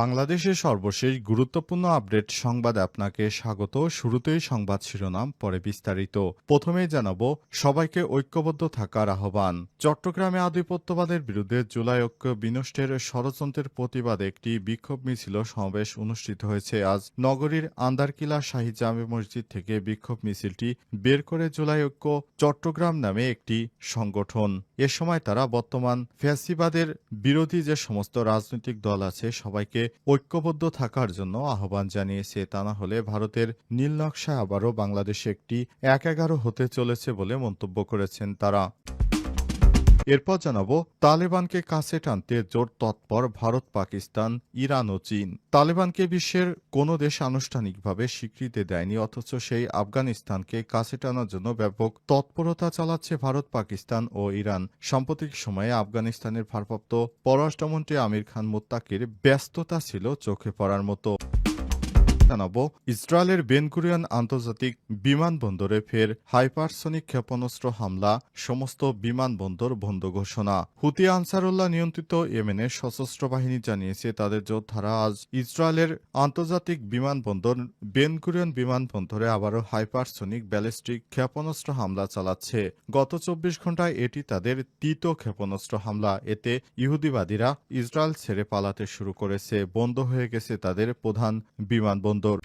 বাংলাদেশের সর্বশেষ গুরুত্বপূর্ণ আপডেট সংবাদ আপনাকে স্বাগত। শুরুতেই সংবাদ শিরোনাম, পরে বিস্তারিত। প্রথমেই জানাব, সবাইকে ঐক্যবদ্ধ থাকার আহ্বান। চট্টগ্রামে আধিপত্যবাদের বিরুদ্ধে জুলাই ঐক্য বিনষ্টের ষড়যন্ত্রের প্রতিবাদে একটি বিক্ষোভ মিছিল সমাবেশ অনুষ্ঠিত হয়েছে। আজ নগরীর আন্দারকিলা শাহী জামে মসজিদ থেকে বিক্ষোভ মিছিলটি বের করে জুলাই ঐক্য চট্টগ্রাম নামে একটি সংগঠন। এ সময় তারা বর্তমান ফ্যাসিবাদের বিরোধী যে সমস্ত রাজনৈতিক দল আছে, সবাইকে ঐক্যবদ্ধ থাকার জন্য আহ্বান জানিয়েছে। তা না হলে ভারতের নীল নকশা আবারও বাংলাদেশে একটি এক এগারো হতে চলেছে বলে মন্তব্য করেছেন তারা। এরপর জানাব, তালেবানকে কাছে টানতে জোর তৎপর ভারত, পাকিস্তান, ইরান ও চীন। তালেবানকে বিশ্বের কোনো দেশ আনুষ্ঠানিকভাবে স্বীকৃতি দেয়নি, অথচ সেই আফগানিস্তানকে কাছে টানার জন্য ব্যাপক তৎপরতা চালাচ্ছে ভারত, পাকিস্তান ও ইরান। সাম্প্রতিক সময়ে আফগানিস্তানের ভারপ্রাপ্ত পররাষ্ট্রমন্ত্রী আমির খান মোত্তাকির ব্যস্ততা ছিল চোখে পড়ার মতো। জানাব, ইসরায়েলের বেনকুরিয়ান আন্তর্জাতিক বিমানবন্দরে ফের হাইপারসনিক ক্ষেপণাস্ত্র হামলা, সমস্ত বিমানবন্দর বন্ধ ঘোষণা। হুতি আনসারুল্লাহ নিয়ন্ত্রিত ইয়েমেনের সশস্ত্র বাহিনী জানিয়েছে, তাদের যোদ্ধারা আজ ইসরায়েলের আন্তর্জাতিক বিমানবন্দর বেনকুরিয়ান বিমানবন্দরে আবারও হাইপারসনিক ব্যালিস্টিক ক্ষেপণাস্ত্র হামলা চালাচ্ছে। গত চব্বিশ ঘন্টায় এটি তাদের তৃতীয় ক্ষেপণাস্ত্র হামলা। এতে ইহুদিবাদীরা ইসরায়েল ছেড়ে পালাতে শুরু করেছে। বন্ধ হয়ে গেছে তাদের প্রধান বিমানবন্দর বন্দর।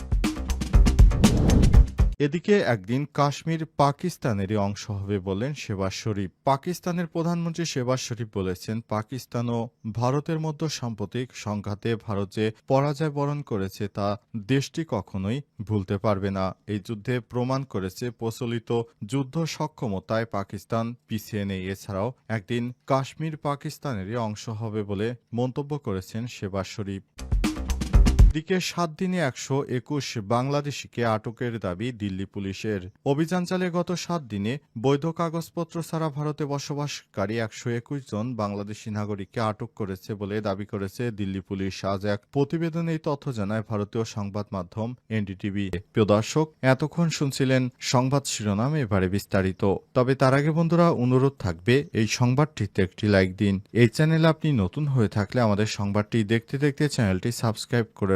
এদিকে একদিন কাশ্মীর পাকিস্তানেরই অংশ হবে বলেন শেবাজ শরীফ। পাকিস্তানের প্রধানমন্ত্রী শেবাজ শরীফ বলেছেন, পাকিস্তান ও ভারতের মধ্যে সাম্প্রতিক সংঘাতে ভারত যে পরাজয় বরণ করেছে তা দেশটি কখনোই ভুলতে পারবে না। এই যুদ্ধে প্রমাণ করেছে প্রচলিত যুদ্ধ সক্ষমতায় পাকিস্তান পিছিয়ে নেই। এছাড়াও একদিন কাশ্মীর পাকিস্তানেরই অংশ হবে বলে মন্তব্য করেছেন শেবাজ শরীফ। দিকে সাত দিনে একশো একুশ বাংলাদেশিকে আটকের দাবি দিল্লি পুলিশের। অভিযান চালিয়ে গত সাত দিনে বৈধ কাগজপত্র ছাড়া ভারতে বসবাসকারী একশো একুশ জন বাংলাদেশি নাগরিককে আটক করেছে বলে দাবি করেছে দিল্লি পুলিশ। আজ এক প্রতিবেদনে এই তথ্য জানায় ভারতীয় সংবাদ মাধ্যম এনডিটিভি। প্রিয় দর্শক, এতক্ষণ শুনছিলেন সংবাদ শিরোনাম, এবারে বিস্তারিত। তবে তার আগে বন্ধুরা, অনুরোধ থাকবে, এই সংবাদটিতে একটি লাইক দিন। এই চ্যানেলে আপনি নতুন হয়ে থাকলে আমাদের সংবাদটি দেখতে দেখতে চ্যানেলটি সাবস্ক্রাইব করে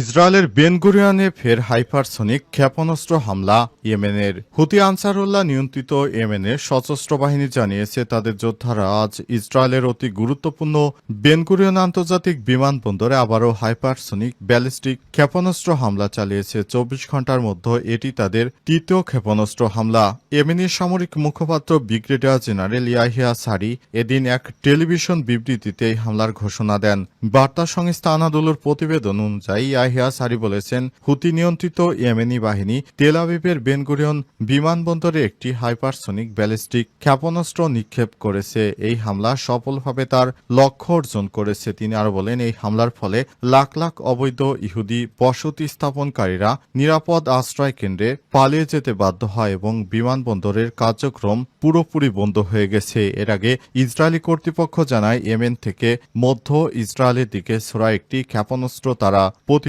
ইসরায়েলের বেনগুরিয়ানে ফের হাইপারসনিক ক্ষেপণাস্ত্র হামলা। ইয়েমেনের হুতি আনসারুল্লাহ নিয়ন্ত্রিত ইয়েমেনের সশস্ত্র বাহিনী জানিয়েছে, তাদের যোদ্ধারা আজ ইসরায়েলের অতি গুরুত্বপূর্ণ বেনগুরিয়ান আন্তর্জাতিক বিমানবন্দরে আবারও হাইপারসনিক ব্যালিস্টিক ক্ষেপণাস্ত্র হামলা চালিয়েছে। চব্বিশ ঘণ্টার মধ্যে এটি তাদের তৃতীয় ক্ষেপণাস্ত্র হামলা। ইয়েমেনের সামরিক মুখপাত্র ব্রিগেডিয়ার জেনারেল ইয়াহিয়া সারি এদিন এক টেলিভিশন বিবৃতিতে হামলার ঘোষণা দেন। বার্তা সংস্থা আনাদুলোর প্রতিবেদন অনুযায়ী ইয়াহিয়া সারি বলেছেন, হুতি নিয়ন্ত্রিত ইয়েমেনি বাহিনী তেল আবিবের বেনগুরিয়ন বিমানবন্দরে একটি হাইপারসনিক ব্যালিস্টিক ক্ষেপণাস্ত্র নিক্ষেপ করেছে। এই হামলা সফলভাবে তার লক্ষ্য অর্জন করেছে। তিনি আরও বলেন, এই হামলার ফলে লাখ লাখ অবৈধ ইহুদি বসতি স্থাপনকারীরা নিরাপদ আশ্রয় কেন্দ্রে পালিয়ে যেতে বাধ্য হয় এবং বিমানবন্দরের কার্যক্রম পুরোপুরি বন্ধ হয়ে গেছে। এর আগে ইসরায়েলি কর্তৃপক্ষ জানায়, ইয়েমেন থেকে মধ্য ইসরায়েলের দিকে ছোড়া একটি ক্ষেপণাস্ত্র তারা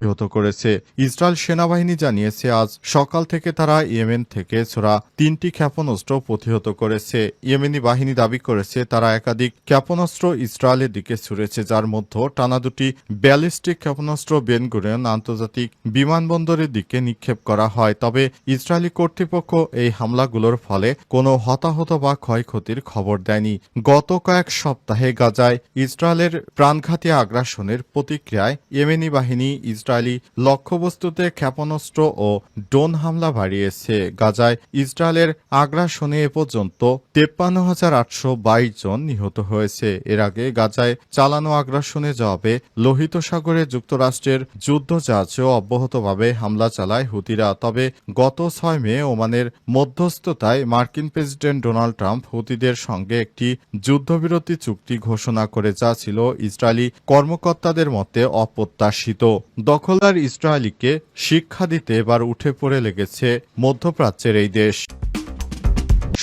প্রতিহত করেছে ইসরায়েল সেনাবাহিনী জানিয়েছে আজ সকাল থেকে তারা ইয়েমেন থেকে ছোড়া তিনটি ক্ষেপণাস্ত্র প্রতিহত করেছে ইয়েমেনি বাহিনী দাবি করেছে তারা একাধিক ক্ষেপণাস্ত্র ইসরায়েলের দিকে ছুড়েছে যার মধ্যে টানা দুটি ব্যালিস্টিক ক্ষেপণাস্ত্র বেনগুরিয়ন আন্তর্জাতিক বিমানবন্দরের দিকে নিক্ষেপ করা হয় তবে ইসরায়েলি কর্তৃপক্ষ এই হামলাগুলোর ফলে কোনো হতাহত বা ক্ষয়ক্ষতির খবর দেয়নি গত কয়েক সপ্তাহে গাজায় ইসরায়েলের প্রাণঘাতী আগ্রাসনের প্রতিক্রিয়ায় ইয়েমেনি বাহিনী ইসরায়েলি লক্ষ্যবস্তুতে ক্ষেপণাস্ত্র ও ড্রোন হামলা বাড়িয়েছে। গাজায় ইসরায়েলের আগ্রাসনে এ পর্যন্ত তেপ্পান্ন হাজার আটশো বাইশ জন নিহত হয়েছে। এর আগে গাজায় চালানো আগ্রাসনে জবাবে লোহিত সাগরে যুক্তরাষ্ট্রের যুদ্ধজাহাজেও অব্যাহতভাবে হামলা চালায় হুতিরা। তবে গত ছয় মে ওমানের মধ্যস্থতায় মার্কিন প্রেসিডেন্ট ডোনাল্ড ট্রাম্প হুতিদের সঙ্গে একটি যুদ্ধবিরতি চুক্তি ঘোষণা করে যা ছিল ইসরায়েলি কর্মকর্তাদের মতে অপ্রত্যাশিত। দখলদার ইসরায়েলিকে শিক্ষা দিতে এবার উঠে পড়ে লেগেছে মধ্যপ্রাচ্যের এই দেশ।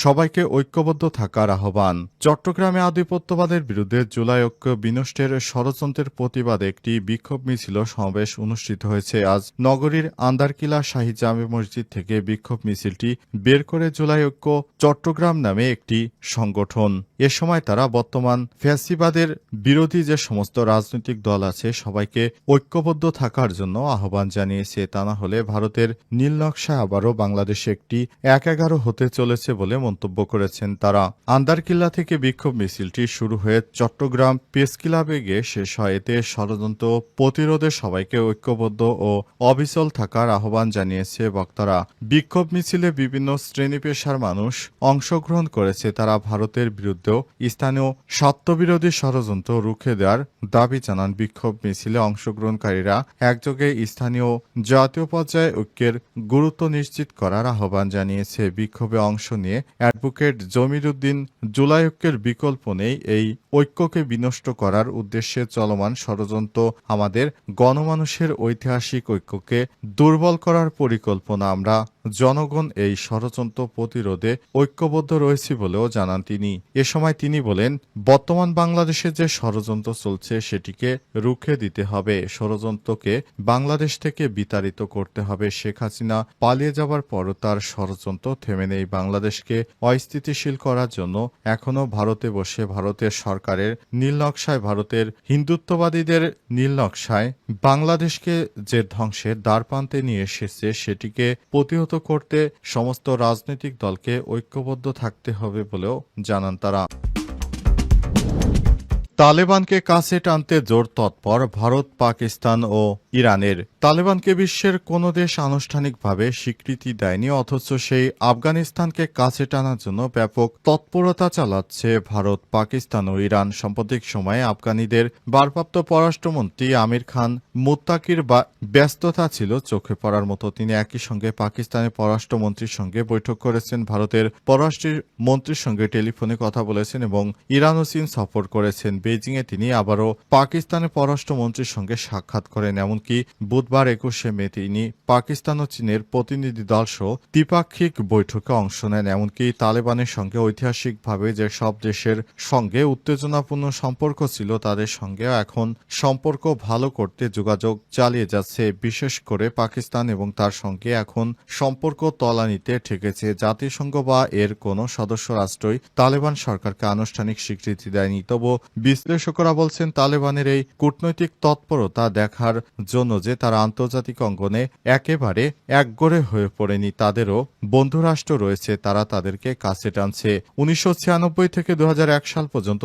সবাইকে ঐক্যবদ্ধ থাকার আহ্বান। চট্টগ্রামে আধিপত্যবাদের বিরুদ্ধে জুলাই ঐক্য বিনষ্টের ষড়যন্ত্রের প্রতিবাদে একটি বিক্ষোভ মিছিল সমাবেশ অনুষ্ঠিত হয়েছে। আজ নগরীর আন্দারকিলা শাহী জামে মসজিদ থেকে বিক্ষোভ মিছিলটি বের করে জুলাই ঐক্য চট্টগ্রাম নামে একটি সংগঠন। এ সময় তারা বর্তমান ফ্যাসিবাদের বিরোধী যে সমস্ত রাজনৈতিক দল আছে, সবাইকে ঐক্যবদ্ধ থাকার জন্য আহ্বান জানিয়েছে। তা না হলে ভারতের নীলনকশা আবারও বাংলাদেশে একটি এক এগারো হতে চলেছে বলে মন্তব্য করেছেন তারা। আন্দারকিল্লা থেকে বিক্ষোভ মিছিলটি শুরু হয়ে চট্টগ্রাম প্রেস ক্লাবে গিয়ে শেষ হয়। এতে ষড়যন্ত্র প্রতিরোধে সবাইকে ঐক্যবদ্ধ ও অবিচল থাকার আহ্বান জানিয়েছে বক্তারা। বিক্ষোভ মিছিলে বিভিন্ন শ্রেণি পেশার মানুষ অংশগ্রহণ করেছে। তারা ভারতের বিরুদ্ধেও স্থানীয় সত্যবিরোধী ষড়যন্ত্র রুখে দেওয়ার দাবি জানান। বিক্ষোভ মিছিলে অংশগ্রহণকারীরা একযোগে স্থানীয় জাতীয় পর্যায়ে ঐক্যের গুরুত্ব নিশ্চিত করার আহ্বান জানিয়েছে। বিক্ষোভে অংশ নিয়ে অ্যাডভোকেট জমির উদ্দিন জুলাই ঐক্যের বিকল্প নেই এই ঐক্যকে বিনষ্ট করার উদ্দেশ্যে চলমান ষড়যন্ত্র আমাদের গণমানুষের ঐতিহাসিক ঐক্যকে দুর্বল করার পরিকল্পনা আমরা জনগণ এই ষড়যন্ত্র প্রতিরোধে ঐক্যবদ্ধ রয়েছি বলেও জানান তিনি। এ সময় তিনি বলেন, বর্তমান বাংলাদেশে যে ষড়যন্ত্র চলছে সেটিকে রুখে দিতে হবে, ষড়যন্ত্রকে বাংলাদেশ থেকে বিতাড়িত করতে হবে। শেখ হাসিনা পালিয়ে যাবার পরও তার ষড়যন্ত্র থেমে নেই। বাংলাদেশকে অস্থিতিশীল করার জন্য এখনও ভারতে বসে ভারতের সরকারের নীলনকশায় ভারতের হিন্দুত্ববাদীদের নীলনকশায় বাংলাদেশকে যে ধ্বংসের দ্বারপ্রান্তে নিয়ে এসেছে সেটিকে প্রতিহত করতে সমস্ত রাজনৈতিক দলকে ঐক্যবদ্ধ থাকতে হবে বলেও জানান তারা। তালেবানকে কাছে টানতে জোর তৎপর ভারত, পাকিস্তান ও ইরানের তালেবানকে বিশ্বের কোনো দেশ আনুষ্ঠানিকভাবে স্বীকৃতি দেয়নি, অথচ সেই আফগানিস্তানকে কাছে টানার জন্য ব্যাপক তৎপরতা চালাচ্ছে ভারত, পাকিস্তান ও ইরান। সাম্প্রতিক সময়ে আফগানিদের ভারপ্রাপ্ত পররাষ্ট্রমন্ত্রী আমির খান মুত্তাকির ব্যস্ততা ছিল চোখে পড়ার মতো। তিনি একই সঙ্গে পাকিস্তানের পররাষ্ট্রমন্ত্রীর সঙ্গে বৈঠক করেছেন, ভারতের পররাষ্ট্র মন্ত্রীর সঙ্গে টেলিফোনে কথা বলেছেন এবং ইরান ও চীন সফর করেছেন। বেজিংয়ে তিনি আবারও পাকিস্তানের পররাষ্ট্রমন্ত্রীর সঙ্গে সাক্ষাৎ করেন, এমনকি বুধবার একুশে মে তিনি পাকিস্তান ও চীনের প্রতিনিধি দল সহ দ্বিপাক্ষিক বৈঠকে অংশ নেন। এমনকি তালেবানের সঙ্গে ঐতিহাসিকভাবে যে সব দেশের সঙ্গে উত্তেজনাপূর্ণ সম্পর্ক ছিল, তাদের সঙ্গেও এখন সম্পর্ক ভালো করতে যোগাযোগ চালিয়ে যাচ্ছে। বিশেষ করে পাকিস্তান এবং তার সঙ্গে এখন সম্পর্ক তলানিতে ঠেকেছে। জাতিসংঘ বা এর কোনো সদস্য রাষ্ট্রই তালেবান সরকারকে আনুষ্ঠানিক স্বীকৃতি দেয়নি। তবু বিশ্লেষকরা বলছেন, তালেবানের এই কূটনৈতিক তৎপরতা দেখার জন্য যে তারা আন্তর্জাতিক অঙ্গনে একেবারে একগড়ে হয়ে পড়েনি তাদেরও। বন্ধুরাষ্ট্র রয়েছে, তারা তাদেরকে কাছে টানছে। উনিশশো ছিয়ানব্বই থেকে দু হাজার এক সাল পর্যন্ত